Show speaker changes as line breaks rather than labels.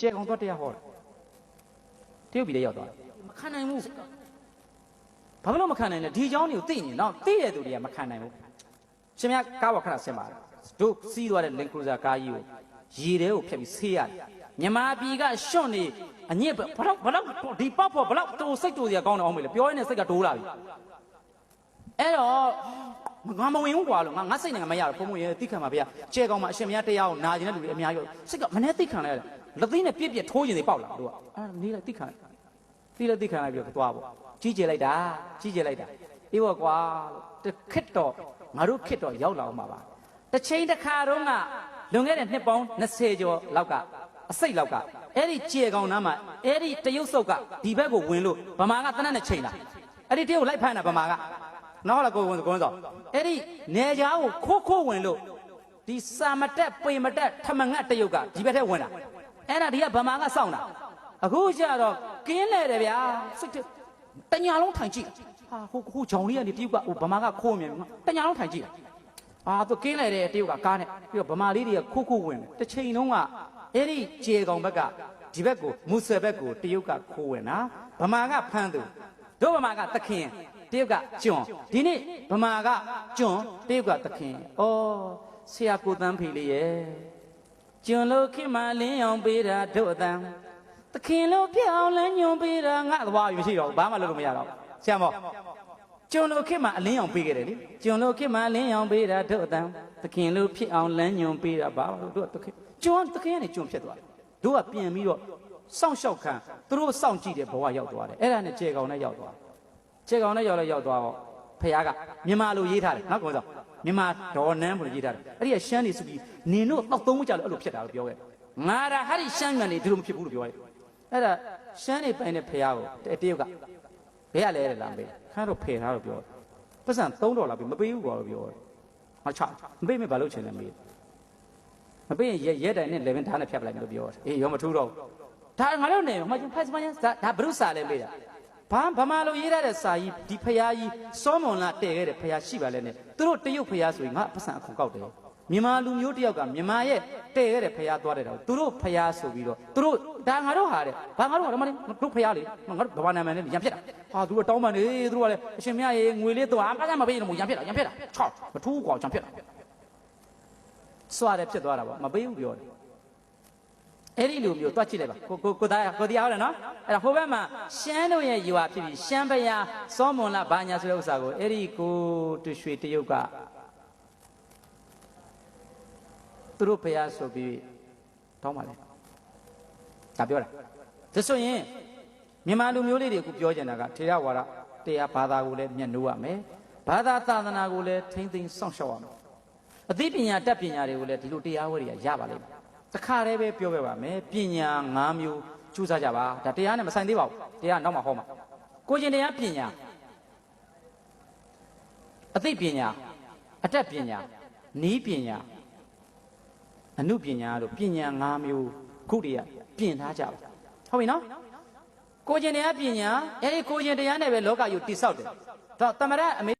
ကျဲကောင်သွားတရားဟောတာတရုတ်ပြည်လည်းရောက်သွားတယ်မခံနိုင်ဘူးဘာလို့မခံနိုင်လဲဒီเจ้าတွေကိုသိနေတော့သိတဲ့သူတွေကမခံနိုင်ဘူးရှင်မကားဝခဏဆင်ပါတယ်တို့စီးသွားတဲ့ Land Cruiser ကားကြီးကိုရေထဲကိုဖျက်ပြီးဆေးရတယ်မြန်မာပြည်ကရှွန့်နေအညစ်ဘလောက်ဘလောက်ဒီပေါက်ဖို့ဘလောက်တူစိတ်တူစရာကောင်းတော့အောင်မေလေပြောရင်းနဲ့စိတ်ကတိုးလာပြီအဲ့တော့ငါမဝင်ဘူးကွာလို့ငါငါစိတ်နဲ့ငါမရတော့ဘုံဘုံရဲ့တိခံပါဗျာကျဲကောင်မှာအရှင်မရတရားကိုနာကျင်တဲ့လူတွေအများကြီးစိတ်ကမနဲ့တိခံလိုက်ရတယ် လက်သိနဲ့ပြစ်ပြစ်ထိုးကျင်နေပေါက်လာတို့ကအဲ့ဒါနေလိုက်တိခံလိုက်တိလည်းတိခံလိုက်ပြီးတော့သွားပေါ့ကြီးကျယ်လိုက်တာကြီးကျယ်လိုက်တာအေးဘောကွာလို့တခစ်တော့ငါတို့ခစ်တော့ရောက်လာအောင်ပါပါတစ်ချိန်တစ်ခါတော့ကလွန်ခဲ့တဲ့နှစ်ပေါင်း20ကျော်လောက်ကအစိတ်လောက်ကအဲ့ဒီကြေကောင်နားမှာအဲ့ဒီတရုတ်စုပ်ကဒီဘက်ကိုဝင်လို့ဗမာကတနက်နဲ့ချိန်လာအဲ့ဒီတရုတ်လိုက်ဖမ်းတာဗမာကနောက်လာကိုဝင်ကိုဝင်တော့အဲ့ဒီနေကြားကိုခိုးခိုးဝင်လို့ဒီစာမတက်ပေမတက်ထမငတ်တရုတ်ကဒီဘက်ထဲဝင်လာ အဲ့ဒါဒီကဗမာကစောင့်တာအခုကျတော့ကင်းလဲတယ်ဗျာစိတ်တညာလုံးထိုင်ကြည့်ဟာဟိုဟိုဂျောင်လေးကနေတရုတ်ကဟိုဗမာကခိုးမြင်တညာလုံးထိုင်ကြည့်အာသူကင်းလဲတယ်တရုတ်ကကားနဲ့ပြီးတော့ဗမာလေးတွေကခိုးခိုးဝင်တယ်တစ်ချိန်လုံးကအဲ့ဒီခြေကောင်ဘက်ကဒီဘက်ကိုမူဆယ်ဘက်ကိုတရုတ်ကခိုးဝင်တာဗမာကဖမ်းသူတို့ဗမာကသခင်တရုတ်ကကျွန်းဒီနေ့ဗမာကကျွန်းတရုတ်ကသခင်ဩဆရာကိုတန်းဖေလေးရဲ့ ကျွန်းလို့ခင်မလင်းအောင်ပေးတာတို့အတန်းသခင်လို့ပြောင်းလဲညွန်ပေးတာငါသွားယူရှိတော့ဘာမှလုပ်လို့မရတော့ဆရာမောကျွန်းလို့ခင်မအလင်းအောင်ပေးခဲ့တယ်လေကျွန်းလို့ခင်မအလင်းအောင်ပေးတာတို့အတန်းသခင်လို့ဖြစ်အောင်လမ်းညွန်ပေးတာဘာလို့တို့သခင်ကျွန်းတခဲနဲ့ကျွန်းဖြစ်သွားတယ်တို့ကပြန်ပြီးတော့စောင့်ရှောက်ခံသူတို့စောင့်ကြည့်တဲ့ဘဝရောက်သွားတယ်အဲ့ဒါနဲ့ခြေကောင်နဲ့ရောက်သွားခြေကောင်နဲ့ရောက်လဲရောက်သွားတော့ဖခင်ကမြန်မာလိုရေးထားတယ်နော်ကောင်းစော မြန်မာဒေါ်နန်းဘလို့ရေးထားတယ်အဲ့ဒီကရှမ်းနေစုပြီးနင်တို့တော့သုံးမကြလို့အဲ့လိုဖြစ်တာလို့ပြောခဲ့ငါရာဟာဒီရှမ်းငံနေဒီလိုမဖြစ်ဘူးလို့ပြောရဲအဲ့ဒါရှမ်းနေပိုင်တဲ့ဖခင်ကိုတရုတ်ကဘယ်ရလဲတဲ့လားမေးခါတော့ဖယ်ထားလို့ပြောတယ်ပတ်စံ3ဒေါ်လာပြီမပေးဘူးကွာလို့ပြောတယ်ဟောချမပေးမယ်ဘာလို့ချင်လဲမေးမပေးရင်ရဲရဲတိုင်နဲ့11ဓာတ်နဲ့ဖြတ်ပလိုက်မယ်လို့ပြောတယ်အေးရောမထူးတော့ဘူးဒါငါတို့နေမဖတ်စမညာဒါဘရုစာလဲမေးတာ ဘာဗမာလိုရေးရတဲ့စာကြီးဒီဖျားကြီးစောမွန်လာတည်ခဲ့တဲ့ဖျားရှိပါလဲနဲ့သူတို့တရုတ်ဖျားဆိုရင်ငါပတ်စံအခုကောက်တယ်မြန်မာလူမျိုးတယောက်ကမြန်မာရဲ့တည်ခဲ့တဲ့ဖျားသွားတဲ့တော့သူတို့ဖျားဆိုပြီးတော့သူတို့ဒါငါတို့ဟာတဲ့ဘာငါတို့ဟာဓမ္မလေးတို့ဖျားလေငါတို့ဗမာနာမည်နဲ့ရံဖြစ်တာဟာသူတို့တောင်းပန်နေသူတို့ကလည်းအရှင်မြတ်ရေငွေလေးတော့အပတ်စံမပေးရင်မရံဖြစ်တာရံဖြစ်တာချောက်မထူးကွာရံဖြစ်တာစွာတယ်ဖြစ်သွားတာပေါ့မပေးဘူးပြောတယ် အဲ့ဒီလူမျိုးတွားကြည့်လိုက်ပါကိုကိုကိုသားကိုတရားဟုတ်တယ်နော်အဲ့ဒါဟိုဘက်မှာရှမ်းတို့ရဲ့ယူဟာဖြစ်ပြီးရှမ်းဘယာစောမွန်လာဘာညာဆိုတဲ့ဥစ္စာကိုအဲ့ဒီကိုတူရွှေတရုတ်ကသူတို့ဘယာဆိုပြီးတောင်းပါလေဒါပြောတာဒါဆိုရင်မြန်မာလူမျိုးလေးတွေအခုပြောကြတာကထေရဝါဒတရားဘာသာကိုလည်းမျက်နှိုးရမယ်ဘာသာသာသနာကိုလည်းထိမ့်သိမ်းစောင့်ရှောက်ရမယ်အသိပညာတက်ပညာတွေကိုလည်းဒီလိုတရားဝဲတွေကရပါလိမ့်မယ်။ တစ်ခါတည်းပဲပြောပြပါမယ်။ပညာ၅မျိုးကျူးစားကြပါ။ဒါတရားနဲ့မဆိုင်သေးပါဘူး။တရားနောက်မှဟောမှာ။ကိုကျင်တရားပညာအသိပညာအတတ်ပညာနီးပညာအနုပညာတို့ပညာ၅မျိုးခုတည်းကပြင်ထားကြပါ။ဟုတ်ပြီနော်။ကိုကျင်တရားပညာအဲဒီကိုကျင်တရားနဲ့ပဲလောကယူတိဆောက်တယ်။တော့တမရအမေ